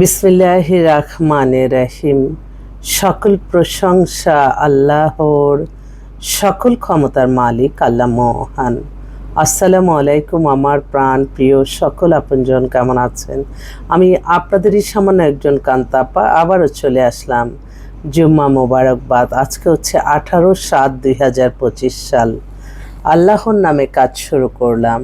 বিসমিল্লাহ রহমান রাহিম। সকল প্রশংসা আল্লাহর, সকল ক্ষমতার মালিক আল্লাহ মহান। আসসালামু আলাইকুম আমার প্রাণ প্রিয় সকল আপনজন, কেমন আছেন? আমি আপনাদেরই সামান্য একজন কান্তাপা, আবারও চলে আসলাম। জুম্মা মোবারকবাদ, আজকে হচ্ছে আঠারো সাত দুই সাল। আল্লাহর নামে কাজ শুরু করলাম।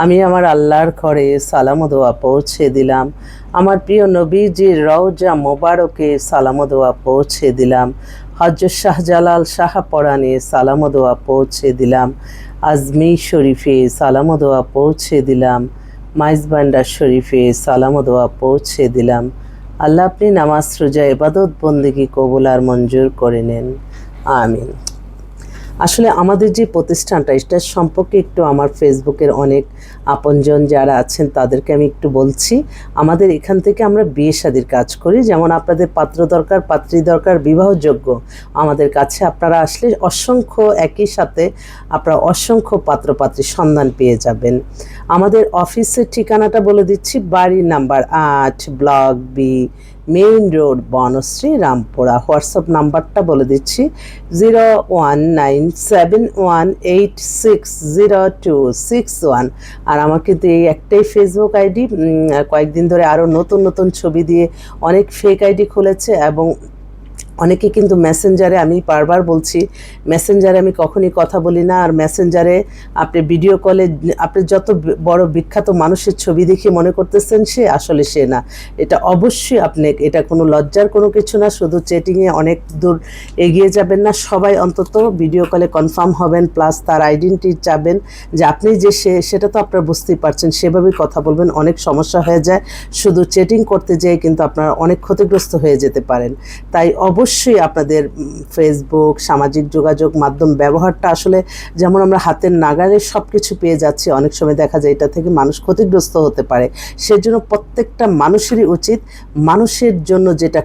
আমি আমার আল্লাহর ঘরে সালাম দোয়া পৌঁছে দিলাম। আমার প্রিয় নবীজির রওজা মোবারকে সালাম দোয়া পৌঁছে দিলাম। হজরত শাহজালাল শাহপরানে সালাম দোয়া পৌঁছে দিলাম। আজমি শরীফে সালাম দোয়া পৌঁছে দিলাম। মাইজবান্ডার শরীফে সালাম দোয়া পৌঁছে দিলাম। আল্লাহ আপনি নামাজ, রোজা এবাদত বন্দিগি কবুলার মঞ্জুর করে নেন। আমিন। আসলে আমাদের যে প্রতিষ্ঠানটা, এটা সম্পর্কে একটু আমার ফেসবুকের অনেক আপনজন যারা আছেন, তাদেরকে আমি একটু বলছি। আমাদের এখান থেকে আমরা বিয়ে শাদির কাজ করি। যেমন আপনাদের পাত্র দরকার, পাত্রী দরকার, বিবাহযোগ্য আমাদের কাছে আপনারা আসলে অসংখ্য একই সাথে আপনারা অসংখ্য পাত্রপাত্রী সন্ধান পেয়ে যাবেন। আমাদের অফিসের ঠিকানাটা বলে দিচ্ছি, বাড়ির নাম্বার আট, block B main road, Banasree, Rampura. WhatsApp নাম্বারটা বলে দিচ্ছি, zero one nine seven one eight six zero two six one. আর আমার কিন্তু এই একটাই ফেসবুক আইডি কয়েকদিন ধরে আরও নতুন নতুন ছবি দিয়ে অনেক ফেক আইডি খুলেছে এবং অনেকে কিন্তু মেসেঞ্জারে আমি বারবার বলছি মেসেঞ্জারে আমি কখনই কথা বলি না, আর মেসেঞ্জারে আপনি ভিডিও কলে আপনি যত বড় বিখ্যাত মানুষের ছবি দেখে মনে করতেছেন, সে আসলে সে না। এটা অবশ্যই আপনি, এটা কোনো লজ্জার কোনো কিছু না, শুধু চেটিংয়ে অনেক দূর এগিয়ে যাবেন না। সবাই অন্তত ভিডিও কলে কনফার্ম হবেন প্লাস তার আইডেন্টি চাবেন, যে আপনি যে সে, সেটা তো আপনারা বুঝতেই পারছেন, সেভাবেই কথা বলবেন, অনেক সমস্যা হয়ে যায়। শুধু চেটিং করতে যেয়ে কিন্তু আপনারা অনেক ক্ষতিগ্রস্ত হয়ে যেতে পারেন। তাই অবশ্যই আপনাদের ফেসবুক সামাজিক যোগাযোগ মাধ্যম ব্যবহারটা আসলে যেমন আমরা হাতের নাগারে সব কিছু পেয়ে যাচ্ছি, অনেক সময় দেখা যায় এটা থেকে মানুষ ক্ষতিগ্রস্ত হতে পারে। সেজন্য প্রত্যেকটা মানুষেরই উচিত মানুষের জন্য যেটা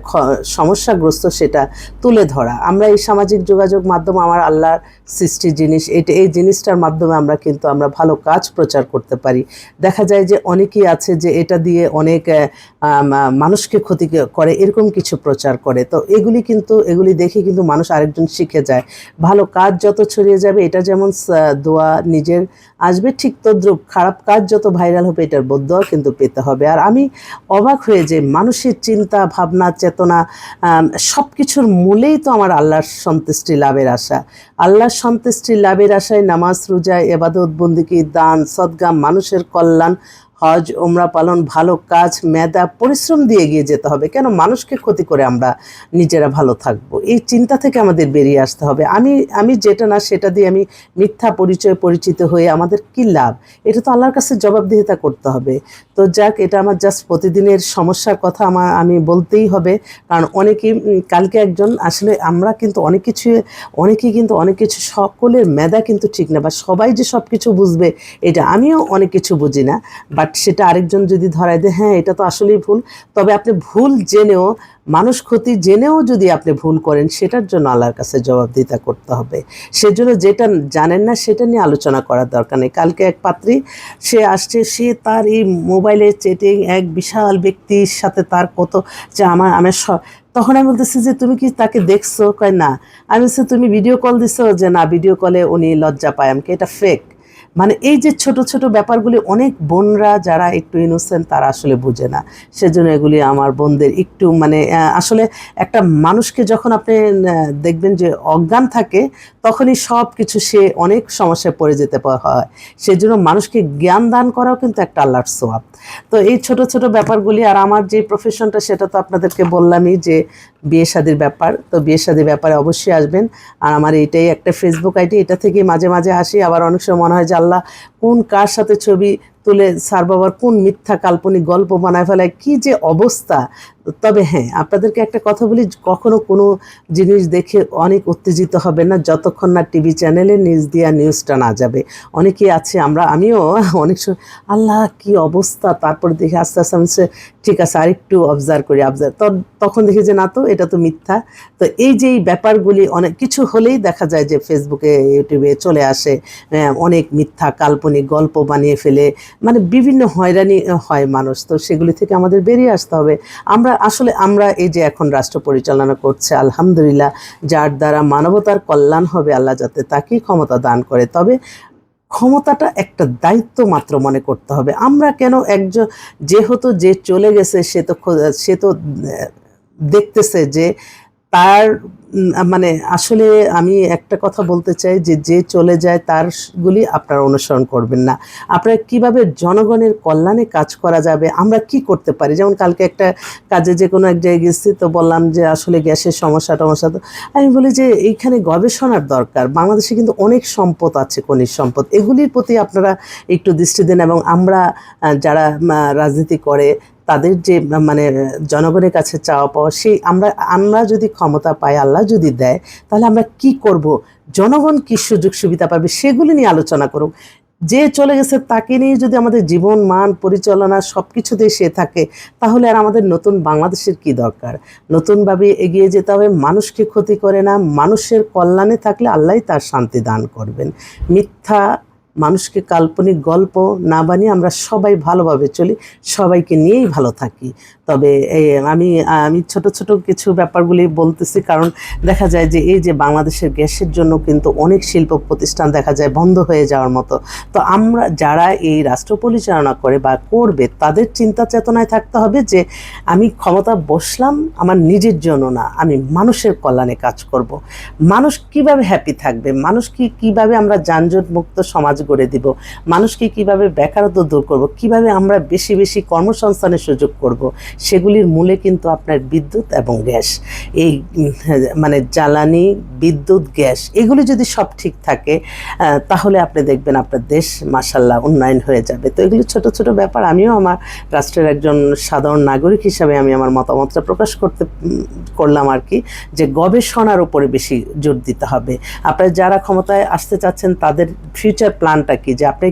সমস্যাগ্রস্ত সেটা তুলে ধরা। আমরা এই সামাজিক যোগাযোগ মাধ্যম আমার আল্লাহর সৃষ্টি জিনিস, এটা, এই জিনিসটার মাধ্যমে আমরা কিন্তু আমরা ভালো কাজ প্রচার করতে পারি। দেখা যায় যে অনেকেই আছে যে এটা দিয়ে অনেক মানুষকে ক্ষতি করে, এরকম কিছু প্রচার করে। তো এগুলি কিন্তু এগুলি দেখে কিন্তু মানুষ আরেকজন শিখে যায়। ভালো কাজ যত ছড়িয়ে যাবে, এটা যেমন দোয়া নিজের আসবে, ঠিক তদ্রুপ। খারাপ কাজ যত ভাইরাল হবে, এটার বদোয়া কিন্তু পেতে হবে। আর আমি অবাক হয়ে যে মানুষের চিন্তা, ভাবনা, চেতনা সব কিছুর মূলেই তো আমার আল্লাহর সন্তুষ্টি, লাভের আশা। আল্লাহর সন্তুষ্টি, লাভের আশায় নামাজ, রোজা, এবাদত, বন্দিকি, দান, সদগা, মানুষের কল্যাণ হজ ওমরা পালন, ভালো কাজ, মেধা, পরিশ্রম দিয়ে এগিয়ে যেতে হবে। কেন? মানুষকে ক্ষতি করে আমরা নিজেরা ভালো থাকব। এই চিন্তা থেকে আমাদের বেরিয়ে আসতে হবে। আমি আমি যেটা না, সেটা দিয়ে আমি মিথ্যা পরিচয় পরিচিত হয়ে আমাদের কি লাভ? এটা তো আল্লাহর কাছে জবাবদিহিতা করতে হবে। তো যাক, এটা আমার জাস্ট প্রতিদিনের সমস্যার কথা আমার আমি বলতেই হবে। কারণ অনেকেই কালকে একজন, আসলে আমরা কিন্তু অনেক কিছু অনেকেই কিন্তু অনেক কিছু, সকলের মেধা কিন্তু ঠিক না বা সবাই যে সব কিছু বুঝবে, এটা আমিও অনেক কিছু বুঝি না। বাট সেটা আরেকজন যদি ধরায় দেয় হ্যাঁ এটা তো আসলেই ভুল। তবে আপনি ভুল জেনেও, মানুষ ক্ষতি জেনেও যদি আপনি ভুল করেন, সেটার জন্য আল্লাহর কাছে জবাবদিহিতা করতে হবে। সেজন্য যেটা জানেন না, সেটা নিয়ে আলোচনা করার দরকার নেই। কালকে এক পাত্রী, সে আসছে, সে তার এই মোবাইলে চেটিং এক বিশাল ব্যক্তির সাথে তার কত যে আমার আমার তখন আমি বলতেছি যে, তুমি কি তাকে দেখছ? কয়, না। আমি বলছি, তুমি ভিডিও কল দিছো? যে, না ভিডিও কলে উনি লজ্জা পায় আমাকে। এটা ফেক মানে এই যে ছোট ছোট ব্যাপারগুলি অনেক বোনরা যারা একটু ইনোসেন্ট তারা আসলে বুঝে না। সেজন্য এগুলি আমার বোনদের একটু মানে আসলে একটা মানুষকে যখন আপনি দেখবেন যে অজ্ঞান থাকে, তখনই সব কিছু সে অনেক সমস্যায় পড়ে যেতে হয়। সেজন্য মানুষকে জ্ঞান দান করাও কিন্তু একটা আল্লাহর সোয়াব। তো এই ছোট ছোট ব্যাপারগুলি, আর আমার যে প্রফেশনটা সেটা তো আপনাদেরকে বললামই যে বিয়ে শাদির ব্যাপার। তো বিয়ে শাদির ব্যাপারে অবশ্যই আসবেন। আর আমার এটাই একটা ফেসবুক আইডি, এটা থেকে মাঝে মাঝে আসি। আবার অনেক সময় মনে হয় যে আল্লাহ কোন কার সাথে ছবি তুলে স্যার বাবার কোন মিথ্যা কাল্পনিক গল্প বানায় ফেলায় কি যে অবস্থা। তবে হ্যাঁ আপনাদেরকে একটা কথা বলি, কখনো কোনো জিনিস দেখে অনেক উত্তেজিত হবে না, যতক্ষণ না টিভি চ্যানেলে নিউজ দিয়া নিউজটা না যাবে। অনেকেই আছে, আমরা, আমিও অনেক সময়, আল্লাহ, কি অবস্থা? তারপরে দেখে আস্তে আস্তে আমি ঠিক আছে, আরেকটু অবজার্ভ করি অবজার্ভ তখন দেখি যে, না তো, এটা তো মিথ্যা। তো এই যে এই ব্যাপারগুলি অনেক, কিছু হলেই দেখা যায় যে ফেসবুকে ইউটিউবে চলে আসে অনেক মিথ্যা কাল্পনিক গল্প বানিয়ে ফেলে মানে বিভিন্ন হয়রানি হয় মানুষ। তো সেগুলি থেকে আমাদের বেরিয়ে আসতে হবে। আমরা আসলে, আমরা এই যে এখন রাষ্ট্র পরিচালনা করছে, আলহামদুলিল্লাহ, যার দ্বারা মানবতার কল্যাণ হবে আল্লাহ যাতে তাকেই ক্ষমতা দান করে। তবে ক্ষমতাটা একটা দায়িত্ব মাত্র মনে করতে হবে। আমরা কেন একজন, যেহেতু যে চলে গেছে, সে তো সে তো দেখতেছে যে তার মানে আসলে আমি একটা কথা বলতে চাই যে যে চলে যায় তার গুলি আপনারা অনুসরণ করবেন না। আপনারা কীভাবে জনগণের কল্যাণে কাজ করা যাবে, আমরা কি করতে পারি? যেমন কালকে একটা কাজে যে কোনো এক জায়গায় গেছি তো বললাম যে আসলে গ্যাসের সমস্যা টমস্যা তো, আমি বলি যে এইখানে গবেষণার দরকার। বাংলাদেশে কিন্তু অনেক সম্পদ আছে, খনিজ সম্পদ। এগুলির প্রতি আপনারা একটু দৃষ্টি দেন এবং আমরা যারা রাজনীতি করে তাদের যে মানে জনগণের কাছে চাওয়া পাওয়া, সেই আমরা আমরা যদি ক্ষমতা পাই, আল্লাহ যদি দেয়, তাহলে আমরা কি করব? জনগণ কি সুযোগ সুবিধা পাবে? সেগুলি নিয়ে আলোচনা করুক। যে চলে গেছে, তাকে নিয়ে যদি আমাদের জীবন, মান, পরিচালনা সব কিছুতেই সে থাকে, তাহলে আর আমাদের নতুন বাংলাদেশের কি দরকার? নতুনভাবে এগিয়ে যেতে হবে, মানুষকে ক্ষতি করে না, মানুষের কল্যাণে থাকলে আল্লাহই তার শান্তি দান করবেন। মিথ্যা মানুষকে কাল্পনিক গল্প না বানিয়ে আমরা সবাই ভালোভাবে চলি, সবাইকে নিয়েই ভালো থাকি। তবে আমি আমি ছোট ছোট কিছু ব্যাপারগুলি বলতেছি, কারণ দেখা যায় যে এই যে বাংলাদেশের গ্যাসের জন্য কিন্তু অনেক শিল্প প্রতিষ্ঠান দেখা যায় বন্ধ হয়ে যাওয়ার মতো। তো আমরা যারা এই রাষ্ট্র পরিচালনা করে বা করবে, তাদের চিন্তা চেতনায় থাকতে হবে যে আমি ক্ষমতা বসলাম, আমার নিজের জন্য না, আমি মানুষের কল্যাণে কাজ করব। মানুষ কীভাবে হ্যাপি থাকবে? মানুষ কি, কীভাবে আমরা যানজট মুক্ত সমাজ গড়ে দিব? মানুষকে কীভাবে বেকারত্ব দূর করব? কীভাবে আমরা বেশি বেশি কর্মসংস্থানের সুযোগ করব? সেগুলির মূলে কিন্তু আপনার বিদ্যুৎ এবং গ্যাস। এই মানে জ্বালানি, বিদ্যুৎ, গ্যাস, এগুলি যদি সব ঠিক থাকে তাহলে আপনি দেখবেন আপনার দেশ মাসাল্লাহ উন্নয়ন হয়ে যাবে। তো এগুলি ছোট ছোট ব্যাপার। আমিও আমার রাষ্ট্রের একজন সাধারণ নাগরিক হিসাবে আমি আমার মতামতটা প্রকাশ করতে করলাম আর কি, যে গবেষণার উপরে বেশি জোর দিতে হবে। আপনারা যারা ক্ষমতায় আসতে চাচ্ছেন, তাদের ফিউচার প্ল্যানটা কি যে আপনি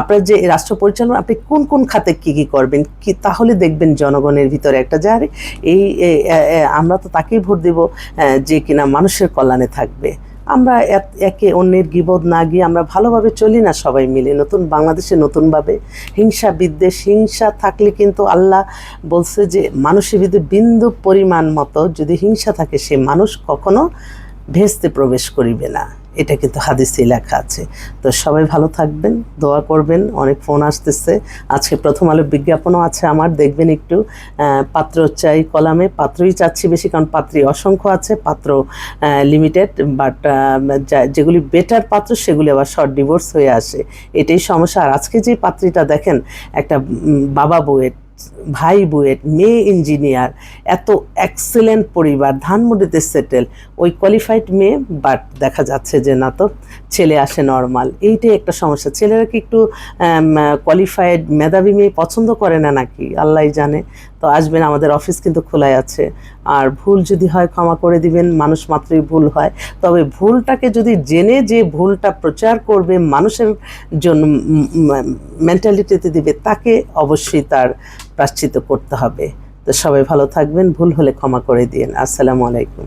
আপনার যে রাষ্ট্র পরিচালনা, আপনি কোন কোন খাতে কি কি করবেন, কি তাহলে দেখবেন জনগণের ভিতরে একটা যে, আরে, এই আমরা তো তাকেই ভোট দেব যে কিনা মানুষের কল্যাণে থাকবে। আমরা একে অন্যের গিবোধ না গিয়ে আমরা ভালোভাবে চলি না সবাই মিলে, নতুন বাংলাদেশে নতুনভাবে। হিংসা বিদ্বেষ, হিংসা থাকলে কিন্তু আল্লাহ বলছে যে, মানুষের ভিতরে বিন্দু পরিমাণ মতো যদি হিংসা থাকে, সে মানুষ কখনো ভেস্তে প্রবেশ করিবে না। এটা কিন্তু হাদিসে লেখা আছে। তো সবাই ভালো থাকবেন, দোয়া করবেন, অনেক ফোন আসতেছে। আজকে প্রথম আলো বিজ্ঞাপনও আছে আমার, দেখবেন একটু পাত্র চাই কলামে, পাত্রই চাচ্ছি বেশি কারণ পাত্রী অসংখ্য আছে, পাত্র লিমিটেড বাট যেগুলি বেটার পাত্র সেগুলি আবার শর্ট ডিভোর্স হয়ে আসে। এটাই সমস্যা। আর আজকে যে পাত্রীটা দেখেন, একটা বাবা বউয়ের ভাই বুয়েট, মেয়ে ইঞ্জিনিয়ার, এত এক্সেলেন্ট পরিবার, ধানমন্ডিতে সেটেল ওই কোয়ালিফাইড মেয়ে বাট দেখা যাচ্ছে যে না তো, ছেলে আসে নর্মাল এইটাই একটা সমস্যা। ছেলেরা কি একটু কোয়ালিফাইড মেধাবী মেয়ে পছন্দ করে না নাকি? আল্লাহ জানে। তো আসবেন, আমাদের অফিস কিন্তু খোলাই আছে। আর ভুল যদি হয়, ক্ষমা করে দিবেন। মানুষ মাত্রই ভুল হয়। তবে ভুলটাকে যদি জেনে যে ভুলটা প্রচার করবে, মানুষের জন্য মেন্টালিটিতে দিবে, তাকে অবশ্যই তার প্রাশ্চিত করতে হবে। তো সবাই ভালো থাকবেন ভুল হলে ক্ষমা করে দিন আসসালামু আলাইকুম।